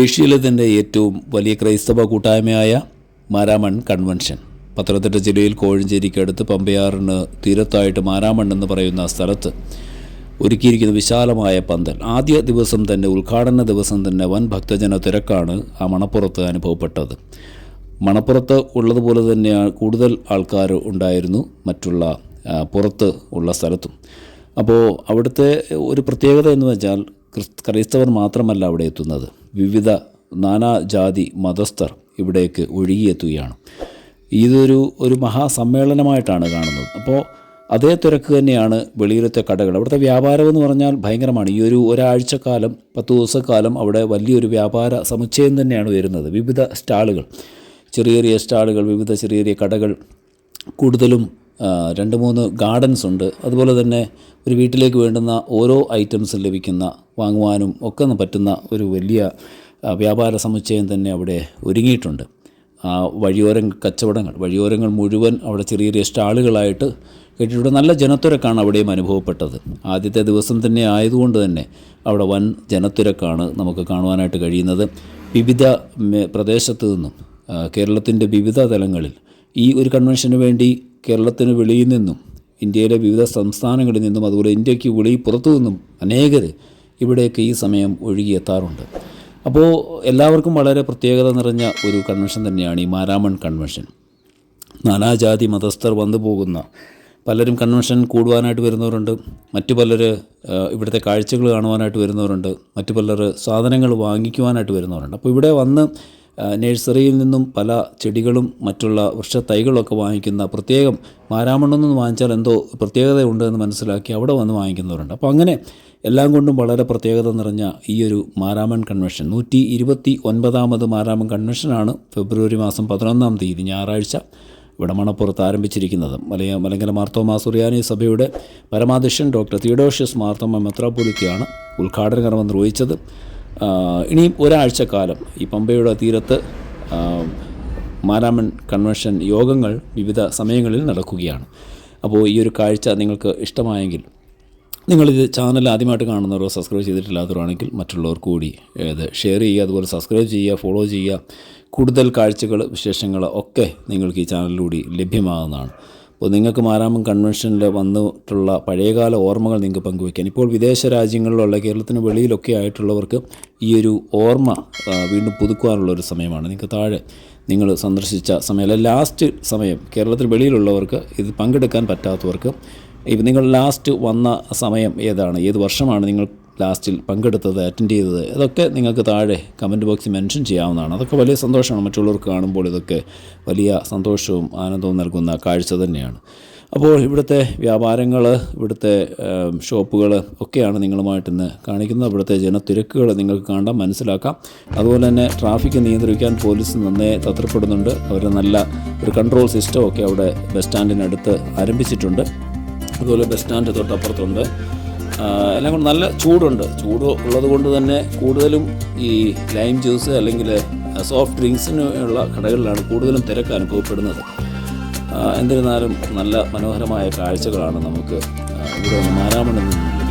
ഏഷ്യയിലെ തന്നെ ഏറ്റവും വലിയ ക്രൈസ്തവ കൂട്ടായ്മയായ മാരാമൺ കൺവെൻഷൻ. പത്തനംതിട്ട ജില്ലയിൽ കോഴഞ്ചേരിക്കടുത്ത് പമ്പയാറിന് തീരത്തായിട്ട് മാരാമൺ എന്ന് പറയുന്ന സ്ഥലത്ത് ഒരുക്കിയിരിക്കുന്ന വിശാലമായ പന്തൽ. ആദ്യ ദിവസം തന്നെ ഉദ്ഘാടന ദിവസം തന്നെ വൻ ഭക്തജന തിരക്കാണ് ആ മണപ്പുറത്ത് അനുഭവപ്പെട്ടത്. മണപ്പുറത്ത് ഉള്ളതുപോലെ തന്നെയാണ് കൂടുതൽ ആൾക്കാർ ഉണ്ടായിരുന്നു മറ്റുള്ള പുറത്ത് ഉള്ള സ്ഥലത്തും. അപ്പോൾ അവിടുത്തെ ഒരു പ്രത്യേകത എന്ന് വെച്ചാൽ ക്രൈസ്തവർ മാത്രമല്ല അവിടെ എത്തുന്നത്. വിവിധ നാനാജാതി മതസ്ഥർ ഇവിടേക്ക് ഒഴുകിയെത്തുകയാണ്. ഇതൊരു ഒരു മഹാസമ്മേളനമായിട്ടാണ് കാണുന്നത്. അപ്പോൾ അതേ തിരക്ക് തന്നെയാണ് വെളിയിലത്തെ കടകൾ. അവിടുത്തെ വ്യാപാരം എന്ന് പറഞ്ഞാൽ ഭയങ്കരമാണ്. ഈ ഒരു ഒരാഴ്ചക്കാലം പത്ത് ദിവസക്കാലം അവിടെ വലിയൊരു വ്യാപാര സമുച്ചയം തന്നെയാണ് വരുന്നത്. വിവിധ സ്റ്റാളുകൾ ചെറിയ ചെറിയ സ്റ്റാളുകൾ വിവിധ ചെറിയ ചെറിയ കടകൾ കൂടുതലും രണ്ട് മൂന്ന് ഗാർഡൻസ് ഉണ്ട്. അതുപോലെ തന്നെ ഒരു വീട്ടിലേക്ക് വേണ്ടുന്ന ഓരോ ഐറ്റംസും ലഭിക്കുന്ന വാങ്ങുവാനും ഒക്കെ പറ്റുന്ന ഒരു വലിയ വ്യാപാര സമുച്ചയം തന്നെ അവിടെ ഒരുങ്ങിയിട്ടുണ്ട്. ആ വഴിയോരം കച്ചവടങ്ങൾ വഴിയോരങ്ങൾ മുഴുവൻ അവിടെ ചെറിയ ചെറിയ സ്റ്റാളുകളായിട്ട് കേട്ടിട്ടുണ്ട് നല്ല ജനത്തിരക്കാണ് അവിടെയും അനുഭവപ്പെട്ടത്. ആദ്യത്തെ ദിവസം തന്നെ ആയതുകൊണ്ട് തന്നെ അവിടെ വൻ ജനത്തിരക്കാണ് നമുക്ക് കാണുവാനായിട്ട് കഴിയുന്നത്. വിവിധ പ്രദേശത്തു നിന്നും കേരളത്തിന്റെ വിവിധ തലങ്ങളിൽ ഈ ഒരു കൺവെൻഷന് വേണ്ടി കേരളത്തിന് വെളിയിൽ നിന്നും ഇന്ത്യയിലെ വിവിധ സംസ്ഥാനങ്ങളിൽ നിന്നും അതുപോലെ ഇന്ത്യയ്ക്ക് വെളി പുറത്തു നിന്നും അനേകർ ഇവിടേക്ക് ഈ സമയം ഒഴുകിയെത്താറുണ്ട്. അപ്പോൾ എല്ലാവർക്കും വളരെ പ്രത്യേകത നിറഞ്ഞ ഒരു കൺവെൻഷൻ തന്നെയാണ് ഈ മാരാമൺ കൺവെൻഷൻ നാനാജാതി മതസ്ഥർ വന്നു പോകുന്ന പലരും കൺവെൻഷൻ കൂടുവാനായിട്ട് വരുന്നവരുണ്ട് മറ്റു പലർ ഇവിടുത്തെ കാഴ്ചകൾ കാണുവാനായിട്ട് വരുന്നവരുണ്ട് മറ്റു പലർ സാധനങ്ങൾ വാങ്ങിക്കുവാനായിട്ട് വരുന്നവരുണ്ട്. അപ്പോൾ ഇവിടെ വന്ന് നഴ്സറിയിൽ നിന്നും പല ചെടികളും മറ്റുള്ള വൃക്ഷത്തൈകളൊക്കെ വാങ്ങിക്കുന്ന പ്രത്യേകം മാരാമണ്ണെന്ന് വാങ്ങിച്ചാൽ എന്തോ പ്രത്യേകതയുണ്ട് എന്ന് മനസ്സിലാക്കി അവിടെ വന്ന് വാങ്ങിക്കുന്നവരുണ്ട്. അപ്പോൾ അങ്ങനെ എല്ലാം കൊണ്ടും വളരെ പ്രത്യേകത നിറഞ്ഞ ഈ ഒരു മാരാമൺ കൺവെൻഷൻ നൂറ്റി ഇരുപത്തി ഒൻപതാമത് മാരാമൺ കൺവെൻഷനാണ് ഫെബ്രുവരി മാസം പതിനൊന്നാം തീയതി ഞായറാഴ്ച ഇവിടെ മണപ്പുറത്ത് ആരംഭിച്ചിരിക്കുന്നത്. മലയ മലങ്കര മാർത്തോമാ സുറിയാനി സഭയുടെ പരമാധ്യക്ഷൻ ഡോക്ടർ തിയോഡോഷ്യസ് മാർത്തോമ മെത്രാപ്പൊലിക്കയാണ് ഉദ്ഘാടന കർമ്മം നിർവഹിച്ചത്. ഇനിയും ഒരാഴ്ചക്കാലം ഈ പമ്പയുടെ തീരത്ത് മാരാമൺ കൺവെൻഷൻ യോഗങ്ങൾ വിവിധ സമയങ്ങളിൽ നടക്കുകയാണ്. അപ്പോൾ ഈ ഒരു കാഴ്ച നിങ്ങൾക്ക് ഇഷ്ടമായെങ്കിൽ നിങ്ങളിത് ചാനൽ ആദ്യമായിട്ട് കാണുന്നവരോ സബ്സ്ക്രൈബ് ചെയ്തിട്ടില്ലാത്തവരാണെങ്കിൽ മറ്റുള്ളവർ കൂടി ഇത് ഷെയർ ചെയ്യുക അതുപോലെ സബ്സ്ക്രൈബ് ചെയ്യുക ഫോളോ ചെയ്യുക. കൂടുതൽ കാഴ്ചകൾ വിശേഷങ്ങൾ ഒക്കെ നിങ്ങൾക്ക് ഈ ചാനലിലൂടെ ലഭ്യമാകുന്നതാണ്. അപ്പോൾ നിങ്ങൾക്ക് മാരാമം കൺവെൻഷനിൽ വന്നിട്ടുള്ള പഴയകാല ഓർമ്മകൾ നിങ്ങൾക്ക് പങ്കുവയ്ക്കാൻ ഇപ്പോൾ വിദേശ രാജ്യങ്ങളിലുള്ള കേരളത്തിന് വെളിയിലൊക്കെ ആയിട്ടുള്ളവർക്ക് ഈ ഒരു ഓർമ്മ വീണ്ടും പുതുക്കുവാനുള്ള ഒരു സമയമാണ്. നിങ്ങൾക്ക് താഴെ നിങ്ങൾ സന്ദർശിച്ച സമയം അല്ല ലാസ്റ്റ് സമയം കേരളത്തിന് വെളിയിലുള്ളവർക്ക് ഇത് പങ്കെടുക്കാൻ പറ്റാത്തവർക്ക് ഇപ്പം നിങ്ങൾ ലാസ്റ്റ് വന്ന സമയം ഏതാണ്? ഏത് വർഷമാണ് നിങ്ങൾ ലാസ്റ്റിൽ പങ്കെടുത്തത് അറ്റൻഡ് ചെയ്തത് ഇതൊക്കെ നിങ്ങൾക്ക് താഴെ കമന്റ് ബോക്സിൽ മെൻഷൻ ചെയ്യാവുന്നതാണ്. അതൊക്കെ വലിയ സന്തോഷമാണ്. മറ്റുള്ളവർക്ക് കാണുമ്പോൾ ഇതൊക്കെ വലിയ സന്തോഷവും ആനന്ദവും നൽകുന്ന കാഴ്ച തന്നെയാണ്. അപ്പോൾ ഇവിടുത്തെ വ്യാപാരങ്ങൾ ഇവിടുത്തെ ഷോപ്പുകൾ ഒക്കെയാണ് നിങ്ങളുമായിട്ട് ഇന്ന് കാണിക്കുന്നത്. ഇവിടുത്തെ ജനത്തിരക്കുകൾ നിങ്ങൾക്ക് കാണാം മനസ്സിലാക്കാം. അതുപോലെ തന്നെ ട്രാഫിക് നിയന്ത്രിക്കാൻ പോലീസ് നന്നേ തത്രപ്പെടുന്നുണ്ട്. അവർ നല്ല ഒരു കൺട്രോൾ സിസ്റ്റം ഒക്കെ അവിടെ ബസ് സ്റ്റാൻഡിനടുത്ത് ആരംഭിച്ചിട്ടുണ്ട്. അതുപോലെ ബസ് സ്റ്റാൻഡ് തൊട്ടപ്പുറത്തുണ്ട്. എല്ലാം കൊണ്ട് നല്ല ചൂടുണ്ട്. ചൂട് ഉള്ളത് കൊണ്ട് തന്നെ കൂടുതലും ഈ ലൈം ജ്യൂസ് അല്ലെങ്കിൽ സോഫ്റ്റ് ഡ്രിങ്ക്സിന് ഉള്ള കടകളിലാണ് കൂടുതലും തിരക്ക് അനുഭവപ്പെടുന്നത്. എന്നിരുന്നാലും നല്ല മനോഹരമായ കാഴ്ചകളാണ് നമുക്ക് ഇവിടെ മാരാമണിൽ നിന്നും